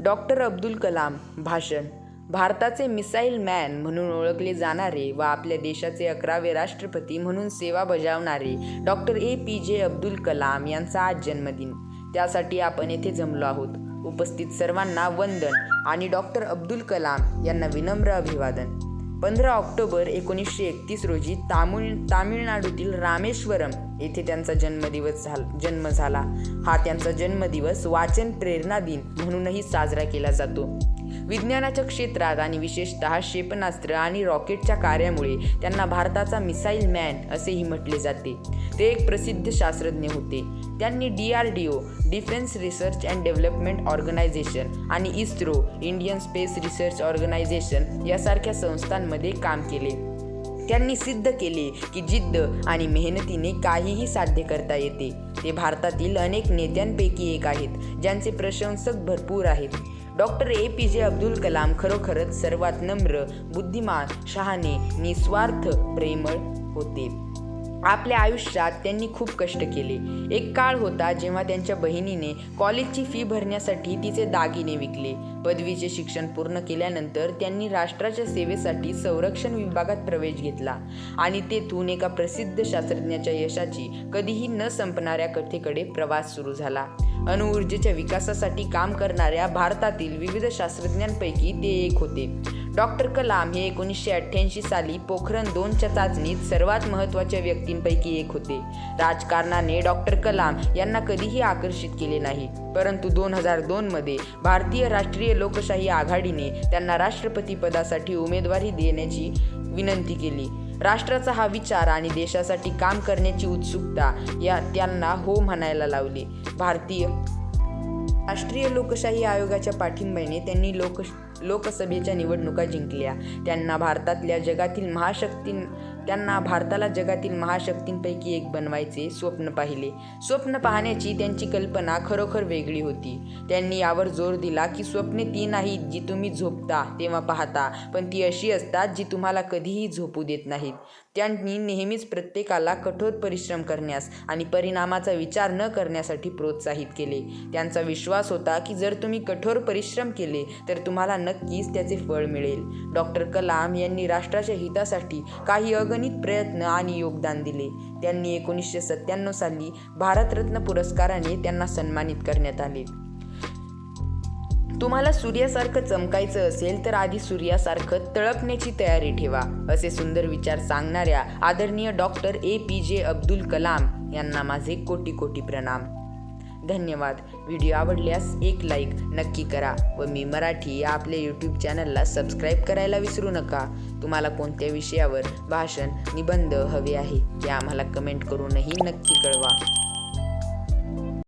Doctor Abdul Kalam भाषण. भारताचे missile man म्हणून ओळखले जाणारे व आपल्या देशाचे अकरावे राष्ट्रपती म्हणून सेवा बजावणारे डॉक्टर ए पी जे अब्दुल कलाम यांचा आज जन्मदिन. त्यासाठी आपण येथे जमलो आहोत. उपस्थित सर्वांना वंदन आणि डॉक्टर अब्दुल कलाम यांना विनम्र अभिवादन. पंधरा ऑक्टोबर एकोणीसशे एकतीस रोजी तामिळ तामिळनाडूतील रामेश्वरम येथे त्यांचा जन्मदिवस झाला जन्म झाला. हा त्यांचा जन्मदिवस वाचन प्रेरणा दिन म्हणूनही साजरा केला जातो. विज्ञानाच्या क्षेत्रात आणि विशेषतः क्षेपणास्त्र आणि रॉकेटच्या कार्यामुळे त्यांना भारताचा मिसाईल मॅन असेही म्हटले जाते. ते एक प्रसिद्ध शास्त्रज्ञ होते. त्यांनी D R D O defence research and development organisation आणि ISRO Indian space research organisation यासारख्या संस्थांमध्ये काम केले. त्यांनी सिद्ध केले की जिद्द आणि मेहनतीने काहीही साध्य करता येते. ते भारतातील अनेक नेत्यांपैकी एक आहेत ज्यांचे प्रशंसक भरपूर आहेत. डॉक्टर ए पी जे अब्दुल कलाम खरोखरच सर्वात नम्र बुद्धिमान शहाणे निस्वार्थ प्रेमळ होते. आपल्या आयुष्यात त्यांनी खूप कष्ट केले. एक काळ होता जेव्हा त्यांच्या बहिणीने कॉलेजची फी भरण्यासाठी तिचे दागिने विकले. पदवीचे शिक्षण पूर्ण केल्यानंतर त्यांनी राष्ट्राच्या सेवेसाठी संरक्षण विभागात प्रवेश घेतला आणि तेथून एका प्रसिद्ध शास्त्रज्ञाच्या यशाची कधीही न संपणाऱ्या कथेकडे प्रवास सुरू झाला. अणुऊर्जेच्या विकासासाठी काम करणाऱ्या भारतातील विविध शास्त्रज्ञांपैकी ते एक होते. डॉक्टर कलाम हे एकोणीसशे अठ्ठ्याऐंशी साली पोखरण दोनच्या चाचणीत सर्वात महत्त्वाच्या व्यक्तींपैकी एक होते. राजकारणाने डॉक्टर कलाम यांना कधीही आकर्षित केले नाही. परंतु दोन हजार दोनमध्ये भारतीय राष्ट्रीय लोकशाही आघाडीने त्यांना राष्ट्रपती पदासाठी उमेदवारी देण्याची विनंती केली. राष्ट्राचा हा विचार आणि देशासाठी काम करण्याची उत्सुकता या त्यांना हो म्हणायला लावले. भारतीय राष्ट्रीय लोकशाही आयोगाच्या पाठिंब्याने त्यांनी लोक लोकसभेच्या निवडणुका जिंकल्या. त्यांना भारतातल्या जगातील महाशक्ती त्यांना भारताला जगातील महाशक्तींपैकी एक बनवायचे स्वप्न पाहिले. स्वप्न पाहण्याची त्यांची कल्पना खरोखर वेगळी होती. त्यांनी यावर जोर दिला की स्वप्ने ती नाहीत जी तुम्ही झोपता तेव्हा पाहता पण ती अशी असतात जी तुम्हाला कधीही झोपू देत नाहीत. त्यांनी नेहमीच प्रत्येकाला कठोर परिश्रम करण्यास आणि परिणामाचा विचार न करण्यासाठी प्रोत्साहित केले. त्यांचा विश्वास होता की जर तुम्ही कठोर परिश्रम केले तर तुम्हाला नक्कीच त्याचे फळ मिळेल. डॉक्टर कलाम यांनी राष्ट्राच्या हितासाठी काही अगणित प्रयत्न आणि योगदान दिले. त्यांनी एकोणीसशे सत्त्याण्णव साली भारतरत्न पुरस्काराने त्यांना सन्मानित करण्यात आले. तुम्हाला सूर्यासारखं चमकायचं असेल तर आधी सूर्यासारखं तळपण्याची तयारी ठेवा असे सुंदर विचार सांगणाऱ्या आदरणीय डॉक्टर ए पी जे अब्दुल कलाम यांना माझे कोटी कोटी प्रणाम. धन्यवाद. व्हिडिओ आवडल्यास एक लाईक नक्की करा व मी मराठी या आपल्या यूट्यूब चॅनलला सबस्क्राईब करायला विसरू नका. तुम्हाला कोणत्या विषयावर भाषण निबंध हवे आहे ते आम्हाला कमेंट करूनही नक्की कळवा.